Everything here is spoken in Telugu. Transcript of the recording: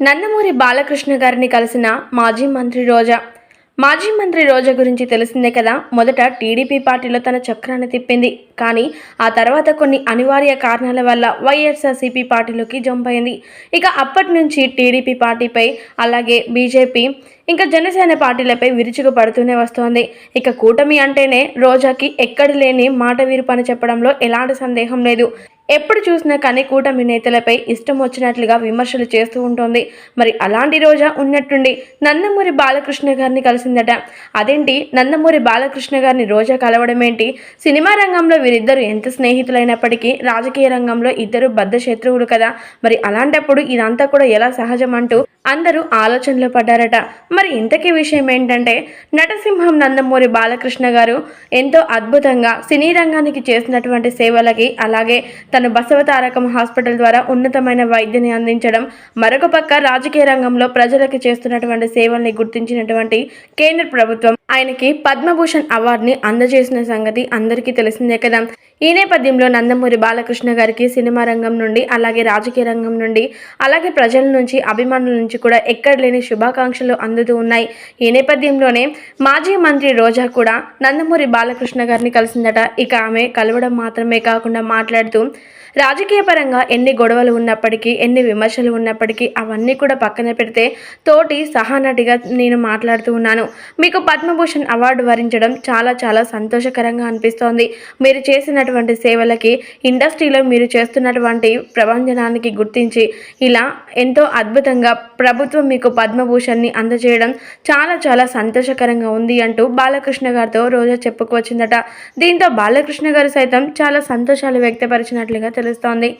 నందమూరి బాలకృష్ణ గారిని కలిసిన మాజీ మంత్రి రోజా. మాజీ మంత్రి రోజా గురించి తెలిసిందే కదా మొదట టీడీపీ పార్టీలో తన చక్రాన్ని తిప్పింది. కానీ ఆ తర్వాత కొన్ని అనివార్య కారణాల వల్ల వైఎస్ఆర్సీపీ పార్టీలోకి జంప్ అయింది. ఇక అప్పటి నుంచి టీడీపీ పార్టీపై అలాగే బీజేపీ ఇంకా జనసేన పార్టీలపై విరుచుకు పడుతూనే వస్తోంది. ఇక కూటమి అంటేనే రోజాకి ఎక్కడ లేని మాట వీరు పని చెప్పడంలో ఎలాంటి సందేహం లేదు. ఎప్పుడు చూసినా కానీ కూటమి నేతలపై ఇష్టం వచ్చినట్లుగా విమర్శలు చేస్తూ ఉంటుంది. మరి అలాంటి రోజా ఉన్నట్టుండి నందమూరి బాలకృష్ణ గారిని కలిసిందట. అదేంటి? నందమూరి బాలకృష్ణ గారిని రోజా కలవడం ఏంటి? సినిమా రంగంలో వీరిద్దరు ఎంత స్నేహితులైనప్పటికీ రాజకీయ రంగంలో ఇద్దరు బద్ధ శత్రువులు కదా. మరి అలాంటప్పుడు ఇదంతా కూడా ఎలా సహజం అంటూ అందరూ ఆలోచనలో పడ్డారట. మరి ఇంతకీ విషయం ఏంటంటే నటసింహం నందమూరి బాలకృష్ణ గారు ఎంతో అద్భుతంగా సినీ రంగానికి చేసినటువంటి సేవలకి అలాగే తను బసవతారకం హాస్పిటల్ ద్వారా ఉన్నతమైన వైద్యని అందించడం మరొక పక్క రాజకీయ రంగంలో ప్రజలకు చేస్తున్నటువంటి సేవల్ని గుర్తించినటువంటి కేంద్ర ప్రభుత్వం ఆయనకి పద్మభూషణ్ అవార్డుని అందజేసిన సంగతి అందరికీ తెలిసిందే కదా. ఈ నేపథ్యంలో నందమూరి బాలకృష్ణ గారికి సినిమా రంగం నుండి అలాగే రాజకీయ రంగం నుండి అలాగే ప్రజల నుంచి అభిమానుల నుంచి కూడా ఎక్కడ లేని శుభాకాంక్షలు అందుతూ ఉన్నాయి. ఈ నేపథ్యంలోనే మాజీ మంత్రి రోజా కూడా నందమూరి బాలకృష్ణ గారిని కలిసిందట. ఇక ఆమె కలవడం మాత్రమే కాకుండా మాట్లాడుతూ రాజకీయ పరంగా ఎన్ని గొడవలు ఉన్నప్పటికీ ఎన్ని విమర్శలు ఉన్నప్పటికీ అవన్నీ కూడా పక్కన పెడితే తోటి సహానటిగా నేను మాట్లాడుతూ ఉన్నాను. మీకు పద్మ పద్మభూషణ్ అవార్డు వరించడం చాలా చాలా సంతోషకరంగా అనిపిస్తోంది. మీరు చేసినటువంటి సేవలకి ఇండస్ట్రీలో మీరు చేస్తున్నటువంటి ప్రభంజనానికి గుర్తించి ఇలా ఎంతో అద్భుతంగా ప్రభుత్వం మీకు పద్మభూషణ్ని అందజేయడం చాలా చాలా సంతోషకరంగా ఉంది అంటూ బాలకృష్ణ గారితో రోజా చెప్పుకొచ్చిందట దీంతో బాలకృష్ణ గారు సైతం చాలా సంతోషాలు వ్యక్తపరిచినట్లుగా తెలుస్తోంది.